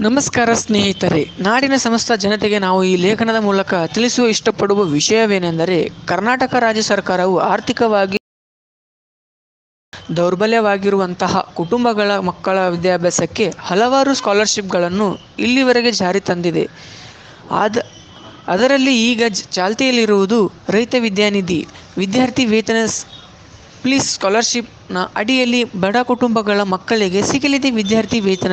ನಮಸ್ಕಾರ ಸ್ನೇಹಿತರೆ. ನಾಡಿನ ಸಮಸ್ತ ಜನತೆಗೆ ನಾವು ಈ ಲೇಖನದ ಮೂಲಕ ತಿಳಿಸುವ ಇಷ್ಟಪಡುವ ವಿಷಯವೇನೆಂದರೆ, ಕರ್ನಾಟಕ ರಾಜ್ಯ ಸರ್ಕಾರವು ಆರ್ಥಿಕವಾಗಿ ದೌರ್ಬಲ್ಯವಾಗಿರುವಂತಹ ಕುಟುಂಬಗಳ ಮಕ್ಕಳ ವಿದ್ಯಾಭ್ಯಾಸಕ್ಕೆ ಹಲವಾರು ಸ್ಕಾಲರ್ಶಿಪ್ಗಳನ್ನು ಇಲ್ಲಿವರೆಗೆ ಜಾರಿ ತಂದಿದೆ. ಆದ, ಅದರಲ್ಲಿ ಈಗ ಚಾಲ್ತಿಯಲ್ಲಿರುವುದು ರೈತ ವಿದ್ಯಾನಿಧಿ, ವಿದ್ಯಾರ್ಥಿ ವೇತನ ಪ್ಲೀಸ್ ಸ್ಕಾಲರ್ಶಿಪ್ನ ಅಡಿಯಲ್ಲಿ ಬಡ ಕುಟುಂಬಗಳ ಮಕ್ಕಳಿಗೆ ಸಿಗಲಿದೆ ವಿದ್ಯಾರ್ಥಿ ವೇತನ.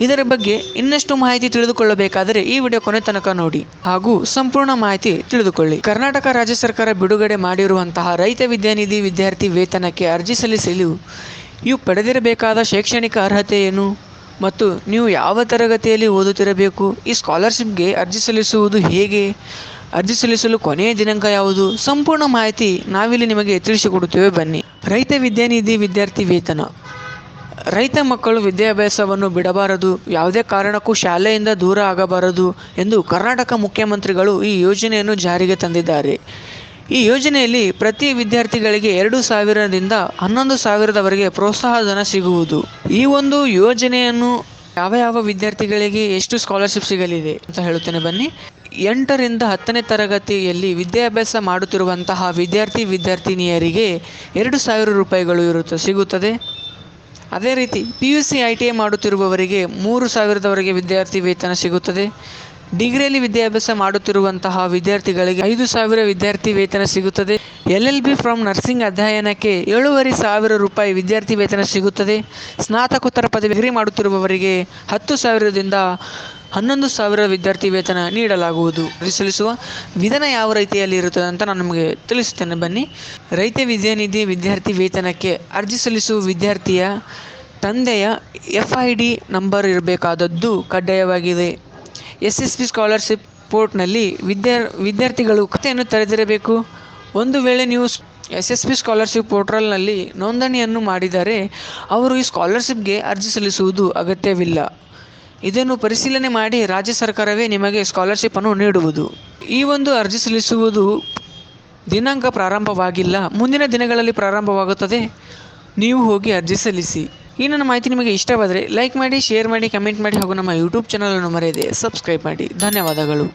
ಇದರ ಬಗ್ಗೆ ಇನ್ನಷ್ಟು ಮಾಹಿತಿ ತಿಳಿದುಕೊಳ್ಳಬೇಕಾದರೆ ಈ ವಿಡಿಯೋ ಕೊನೆ ತನಕ ನೋಡಿ. ಹಾಗೂ ಸಂಪೂರ್ಣ ಮಾಹಿತಿ ತಿಳಿದುಕೊಳ್ಳಿ. ಕರ್ನಾಟಕ ರಾಜ್ಯ ಸರ್ಕಾರ ಬಿಡುಗಡೆ ಮಾಡಿರುವಂತಹ ರೈತ ವಿದ್ಯಾನಿಧಿ ವಿದ್ಯಾರ್ಥಿ ವೇತನಕ್ಕೆ ಅರ್ಜಿ ಸಲ್ಲಿಸಲು ಇವು ಪಡೆದಿರಬೇಕಾದ ಶೈಕ್ಷಣಿಕ ಅರ್ಹತೆ ಏನು? ಮತ್ತು ನೀವು ಯಾವ ತರಗತಿಯಲ್ಲಿ ಓದುತ್ತಿರಬೇಕು? ಈ ಸ್ಕಾಲರ್ಶಿಪ್ಗೆ ಅರ್ಜಿ ಸಲ್ಲಿಸುವುದು ಹೇಗೆ? ಅರ್ಜಿ ಸಲ್ಲಿಸಲು ಕೊನೆಯ ದಿನಾಂಕ ಯಾವುದು? ಸಂಪೂರ್ಣ ಮಾಹಿತಿ ನಾವಿಲ್ಲಿ ನಿಮಗೆ ತಿಳಿಸಿಕೊಡುತ್ತೇವೆ. ಬನ್ನಿ. ರೈತ ವಿದ್ಯಾನಿಧಿ ವಿದ್ಯಾರ್ಥಿ ವೇತನ. ರೈತ ಮಕ್ಕಳು ವಿದ್ಯಾಭ್ಯಾಸವನ್ನು ಬಿಡಬಾರದು. ಯಾವುದೇ ಕಾರಣಕ್ಕೂ ಶಾಲೆಯಿಂದ ದೂರ ಆಗಬಾರದು ಎಂದು ಕರ್ನಾಟಕ ಮುಖ್ಯಮಂತ್ರಿಗಳು ಈ ಯೋಜನೆಯನ್ನು ಜಾರಿಗೆ ತಂದಿದ್ದಾರೆ. ಈ ಯೋಜನೆಯಲ್ಲಿ ಪ್ರತಿ ವಿದ್ಯಾರ್ಥಿಗಳಿಗೆ ಎರಡು ಸಾವಿರದಿಂದ ಹನ್ನೊಂದು ಸಾವಿರದವರೆಗೆ ಪ್ರೋತ್ಸಾಹ ಧನ ಸಿಗುವುದು. ಈ ಒಂದು ಯೋಜನೆಯನ್ನು ಯಾವ ಯಾವ ವಿದ್ಯಾರ್ಥಿಗಳಿಗೆ ಎಷ್ಟು ಸ್ಕಾಲರ್ಶಿಪ್ ಸಿಗಲಿದೆ ಅಂತ ಹೇಳುತ್ತೇನೆ. ಬನ್ನಿ. ಎಂಟರಿಂದ ಹತ್ತನೇ ತರಗತಿಯಲ್ಲಿ ವಿದ್ಯಾಭ್ಯಾಸ ಮಾಡುತ್ತಿರುವಂತಹ ವಿದ್ಯಾರ್ಥಿ ವಿದ್ಯಾರ್ಥಿನಿಯರಿಗೆ ಎರಡು ಸಾವಿರ ರೂಪಾಯಿಗಳು ಇರುತ್ತೆ, ಸಿಗುತ್ತದೆ. ಅದೇ ರೀತಿ P U C I T I ಮಾಡುತ್ತಿರುವವರಿಗೆ ಮೂರು ಸಾವಿರದವರೆಗೆ ವಿದ್ಯಾರ್ಥಿ ವೇತನ ಸಿಗುತ್ತದೆ. ಡಿಗ್ರಿಯಲ್ಲಿ ವಿದ್ಯಾಭ್ಯಾಸ ಮಾಡುತ್ತಿರುವಂತಹ ವಿದ್ಯಾರ್ಥಿಗಳಿಗೆ ಐದು ಸಾವಿರ ವಿದ್ಯಾರ್ಥಿ ವೇತನ ಸಿಗುತ್ತದೆ. L L B from nursing ಅಧ್ಯಯನಕ್ಕೆ ಏಳುವರೆ ಸಾವಿರ ರೂಪಾಯಿ ವಿದ್ಯಾರ್ಥಿ ವೇತನ ಸಿಗುತ್ತದೆ. ಸ್ನಾತಕೋತ್ತರ ಪದವಿ ಡಿಗ್ರಿ ಮಾಡುತ್ತಿರುವವರಿಗೆ ಹತ್ತು ಸಾವಿರದಿಂದ ಹನ್ನೊಂದು ಸಾವಿರ ವಿದ್ಯಾರ್ಥಿ ವೇತನ ನೀಡಲಾಗುವುದು. ಅರ್ಜಿ ಸಲ್ಲಿಸುವ ವಿಧಾನ ಯಾವ ರೀತಿಯಲ್ಲಿ ಇರುತ್ತದೆ ಅಂತ ನಾನು ನಿಮಗೆ ತಿಳಿಸುತ್ತೇನೆ. ಬನ್ನಿ. ರೈತ ವಿದ್ಯಾನಿಧಿ ವಿದ್ಯಾರ್ಥಿ ವೇತನಕ್ಕೆ ಅರ್ಜಿ ಸಲ್ಲಿಸುವ ವಿದ್ಯಾರ್ಥಿಯ ತಂದೆಯ ಎಫ್ ಐ ಡಿ ನಂಬರ್ ಇರಬೇಕಾದದ್ದು ಕಡ್ಡಾಯವಾಗಿದೆ. ಎಸ್ ಎಸ್ ಪಿ ಸ್ಕಾಲರ್ಶಿಪ್ ಪೋರ್ಟ್ನಲ್ಲಿ ವಿದ್ಯಾ ವಿದ್ಯಾರ್ಥಿಗಳು ಖಾತೆಯನ್ನು ತೆರೆದಿರಬೇಕು. ಒಂದು ವೇಳೆ ನೀವು ಎಸ್ ಎಸ್ ಪಿ ಸ್ಕಾಲರ್ಶಿಪ್ ಪೋರ್ಟಲ್ನಲ್ಲಿ ನೋಂದಣಿಯನ್ನು ಮಾಡಿದರೆ ಅವರು ಈ ಸ್ಕಾಲರ್ಶಿಪ್ಗೆ ಅರ್ಜಿ ಸಲ್ಲಿಸುವುದು ಅಗತ್ಯವಿಲ್ಲ. ಇದನ್ನು ಪರಿಶೀಲನೆ ಮಾಡಿ ರಾಜ್ಯ ಸರ್ಕಾರವೇ ನಿಮಗೆ ಸ್ಕಾಲರ್ಶಿಪ್ ಅನ್ನು ನೀಡುವುದು. ಈ ಒಂದು ಅರ್ಜಿ ಸಲ್ಲಿಸುವುದು ದಿನಾಂಕ ಪ್ರಾರಂಭವಾಗಿಲ್ಲ, ಮುಂದಿನ ದಿನಗಳಲ್ಲಿ ಪ್ರಾರಂಭವಾಗುತ್ತದೆ. ನೀವು ಹೋಗಿ ಅರ್ಜಿ ಸಲ್ಲಿಸಿ. ಈ ನನ್ನ ಮಾಹಿತಿ ನಿಮಗೆ ಇಷ್ಟವಾದರೆ ಲೈಕ್ ಮಾಡಿ ಶೇರ್ ಮಾಡಿ ಕಮೆಂಟ್ ಮಾಡಿ ಹಾಗೂ ನಮ್ಮ ಯೂಟ್ಯೂಬ್ ಚಾನಲನ್ನು ಮರೆಯದೆ ಸಬ್ಸ್ಕ್ರೈಬ್ ಮಾಡಿ. ಧನ್ಯವಾದಗಳು.